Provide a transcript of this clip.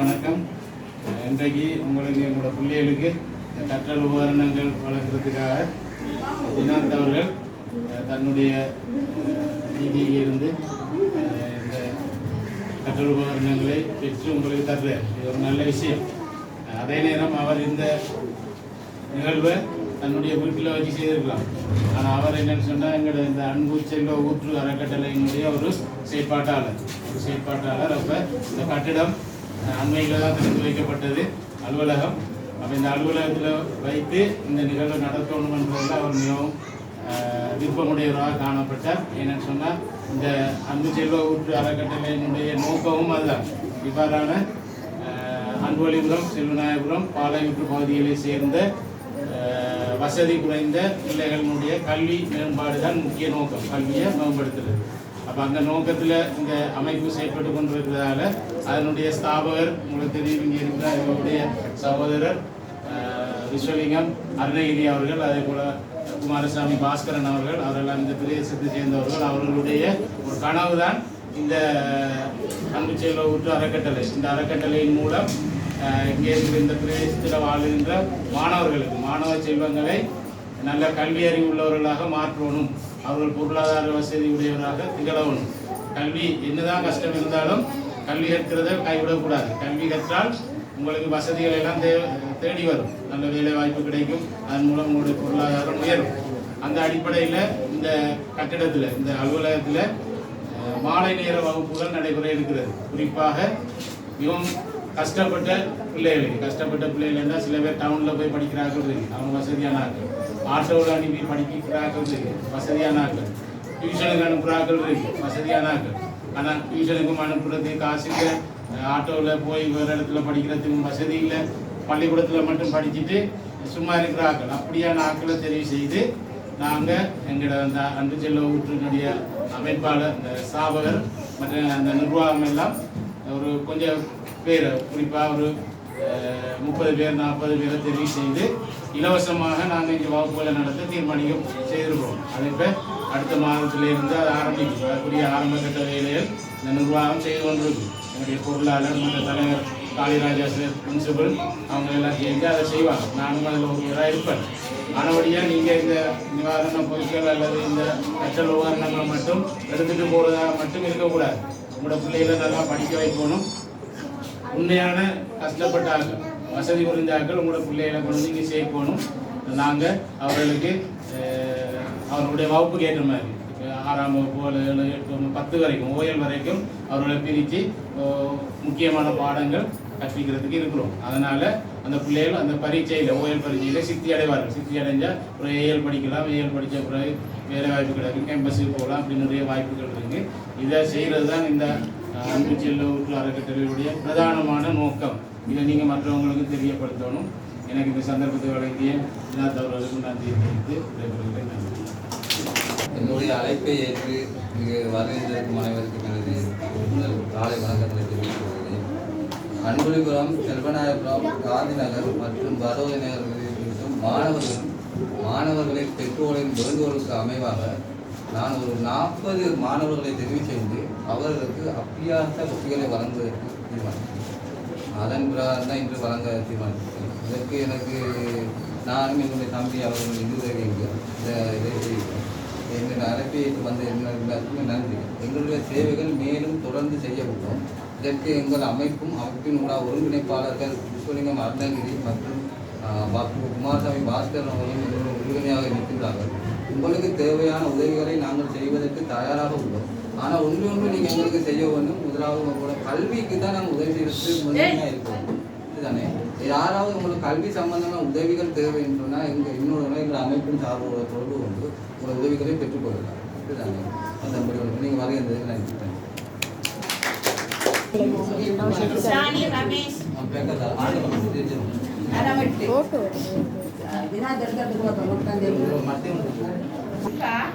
வணக்கம். இன்றைக்கு உங்களுக்கு எங்களோட பிள்ளைகளுக்கு இந்த கற்றல் உபகரணங்கள் வழங்குறதுக்காக தினாந்த் அவர்கள் தன்னுடைய நிதியிலிருந்து இந்த கற்றல் உபகரணங்களை பெற்று உங்களுக்கு தருவார் இது ஒரு நல்ல விஷயம். அதே நேரம் அவர் இந்த நிகழ்வை தன்னுடைய வீட்டில் வச்சு செய்திருக்கலாம். ஆனால் அவர் என்னன்னு சொன்னால் எங்களோட இந்த அன்பு செல்வ ஊற்று அறக்கட்டளையினுடைய ஒரு செயற்பாட்டாளர். ஒரு செயற்பாட்டாளர் அப்போ இந்த கட்டிடம் அண்மையில் தான் திறந்து வைக்கப்பட்டது அலுவலகம். அப்போ இந்த அலுவலகத்தில் வைத்து இந்த நிகழ்வை நடத்தணுன்றதில் அவர் மிகவும் விருப்பமுடையவராக காணப்பட்டார். என்னன்னு சொன்னால் இந்த அன்பு செல்வ ஊற்று அறக்கட்டளையினுடைய நோக்கமும் அதுதான். இவ்வாறான ஆஹ், அன்புவலிபுரம் செல்வநாயபுரம் பாளையமுற்று பகுதிகளை சேர்ந்த வசதி குறைந்த பிள்ளைகளினுடைய கல்வி மேம்பாடு தான் முக்கிய நோக்கம். கல்வியை மேம்படுத்துறது. அப்போ அந்த நோக்கத்தில் இந்த அமைப்பு செயல்பட்டு கொண்டிருக்கிறதால அதனுடைய ஸ்தாபகர் உங்களுக்கு தெரியும் இங்கே இருக்கிற எங்களுடைய சகோதரர் விஸ்வலிங்கம் அருணகிரி அவர்கள் அதே போல் குமாரசாமி பாஸ்கரன் அவர்கள் அவரெல்லாம் அந்த பிரதேசத்தை சேர்ந்தவர்கள். அவர்களுடைய ஒரு கனவு தான் இந்த அன்பு செல்வ ஊற்று அறக்கட்டளை. இந்த அறக்கட்டளையின் மூலம் இங்கே இருக்கிற இந்த பிரதேசத்தில் வாழ்கின்ற மாணவர்களுக்கு மாணவ செல்வங்களை நல்ல கல்வி அறிவு உள்ளவர்களாக மாற்றணும். அவர்கள் பொருளாதார வசதி உடையவராக திகழணும் கல்வி என்னதான் கஷ்டம் இருந்தாலும் கல்வி கற்கிறத கைவிடக்கூடாது. கல்வி கற்றால் உங்களுக்கு வசதிகள் எல்லாம் தே தேடி வரும். நல்ல வேலை வாய்ப்பு கிடைக்கும். அதன் மூலம் உங்களுடைய பொருளாதாரம் உயரும். அந்த அடிப்படையில் இந்த கட்டிடத்தில் இந்த அலுவலகத்தில் மாலை நேர வகுப்புகள் நடைபெற இருக்கிறது. குறிப்பாக மிகவும் கஷ்டப்பட்ட பிள்ளைகளுக்கு கஷ்டப்பட்ட பிள்ளைகள்னா சில பேர் டவுனில் போய் படிக்கிறார்கள். அவங்க வசதியான ஆட்கள் ஆட்டோவில் அனுப்பி படிக்கிறார்கள். வசதியான ஆட்கள் டியூஷனுக்கு அனுப்புகிறார்கள் இருக்கு வசதியான ஆட்கள் ஆனால் டியூஷனுக்கும் அனுப்புறது காசு இல்லை. ஆட்டோவில் போய் வேறு இடத்துல படிக்கிறதுக்கும் வசதி இல்லை. பள்ளிக்கூடத்தில் மட்டும் படிச்சுட்டு சும்மா இருக்கிற ஆட்கள் அப்படியான ஆட்களை தெரிவு செய்து நாங்கள் எங்களோட அந்த அன்பு செல்ல ஊற்றினுடைய அமைப்பாளர் இந்த ஸ்தாபகர் மற்ற அந்த நிர்வாகம் எல்லாம் ஒரு கொஞ்சம் பேர் குறிப்பாக ஒரு முப்பது பேர் நாற்பது பேரை தெரிவு செய்து இலவசமாக நாங்கள் இங்கே வகுப்புகளை நடத்த தீர்மானிக்கம் செய்திருக்கிறோம் அது இப்போ அடுத்த மாதத்திலிருந்து அது ஆரம்பிக்கும். அதற்குரிய ஆரம்ப கட்ட வேலைகள் இந்த நிர்வாகம் செய்து கொண்டிருக்கும். என்னுடைய பொருளாளர் மற்ற தலைவர் காளிராஜா சார் பிரின்சிபல் அவங்க எல்லாம் சேர்ந்து அதை செய்வாங்க. நானும் அதில் ஒரு இருப்பேன். ஆனபடியாக நீங்கள் இந்த நிவாரண பொருட்கள் அல்லது இந்த கற்றல் உபகரணங்களை மட்டும் எடுத்துகிட்டு போகிறதாக மட்டும் இருக்கக்கூடாது. உங்களோட பிள்ளைகளை நல்லா படிக்க வைக்கணும். உண்மையான கஷ்டப்பட்டார்கள் வசதி குறைந்த உங்களோட பிள்ளைகளை கொண்டு நீங்கள் சேர்க்கணும் நாங்கள் அவர்களுக்கு அவர்களுடைய வகுப்புக்கு ஏற்ற மாதிரி. ஆறாம் வகுப்பு அல்லது ஏழு எட்டு பத்து வரைக்கும் ஓயல் வரைக்கும் அவர்களை பிரித்து முக்கியமான பாடங்கள் கற்பிக்கிறதுக்கு இருக்கிறோம். அதனால் அந்த பிள்ளைகள் அந்த பரீட்சையில் ஓயல் பரீட்சையில் சித்தி அடைவார்கள். சித்தி அடைஞ்சால் ஒரு ஏஎல் படிக்கலாம். ஏஎல் படித்த பிறகு வேலை வாய்ப்பு கிடைக்கும். கேம்பஸுக்கு போகலாம். அப்படி நிறைய வாய்ப்புகள் இருக்குது இதை செய்கிறது தான் இந்த அன்பு செல்ல ஊற்று அறக்கட்டளையுடைய பிரதானமான நோக்கம். இதை நீங்கள் மற்றவங்களுக்கு தெரியப்படுத்தணும். எனக்கு இந்த சந்தர்ப்பத்தை வழங்கிய எல்லா தவறுகளுக்கும் நான் தெரிவித்து விடைபெறுகிறேன். நன்றி. என்னுடைய அழைப்பை ஏற்று இங்கு வருகின்றிருக்கும் அனைவருக்கும் எனது முதல் காலை வணக்கங்களை தெரிவித்துக் கொள்கிறேன். அன்புலிபுரம் செல்வநாயபுரம் காந்தி நகர் மற்றும் பரோதி நகர் இருக்கும் மாணவர்களும் மாணவர்களின் பெற்றோரின் வேண்டுகோளுக்கு அமைவாக நான் ஒரு நாற்பது மாணவர்களை தெரிவு செய்து அவர்களுக்கு அப்பியாச புத்திகளை வழங்குவதற்கு தீர்மானம். அதன் பிரகாரம் தான் இன்று வழங்க தீர்மானித்தேன் இதற்கு எனக்கு நானும் என்னுடைய தம்பி அவர்கள் இருவரை இந்த இதை செய்கிறோம். எங்கள் அழைப்பை வந்து எல்லாருக்குமே நன்றி. எங்களுடைய சேவைகள் மேலும் தொடர்ந்து செய்யப்படும் இதற்கு எங்கள் அமைப்பும் அமைப்பினுடைய ஒருங்கிணைப்பாளர்கள் விஸ்வலிங்கம் அருணகிரி மற்றும் ஆஹ், குமாரசாமி பாஸ்கர் அவர்களும் எங்களுடைய உறுதுணையாக இருக்கின்றார்கள் உங்களுக்கு தேவையான உதவிகளை நாங்கள் செய்வதற்கு தயாராக உள்ளோம். ஆனால் ஒன்று ஒன்று நீங்கள் எங்களுக்கு செய்ய வேண்டும். முதலாவது உங்களோட கல்விக்கு தான் நாங்கள் உதவி செய்யறதுக்கு முதன்மையாக இருக்கோம் இதுதானே? யாராவது உங்களுக்கு கல்வி சம்பந்தமான உதவிகள் தேவை என்று சொன்னால் எங்கள் இன்னொரு எங்கள் அமைப்பின் சார்போட தொடர்பு கொண்டு உங்கள் உதவிகளை பெற்றுக்கொள்ளலாம் இதுதானே? நீங்கள் வருகின்றது நன்றி ரமேஷ். な誰か。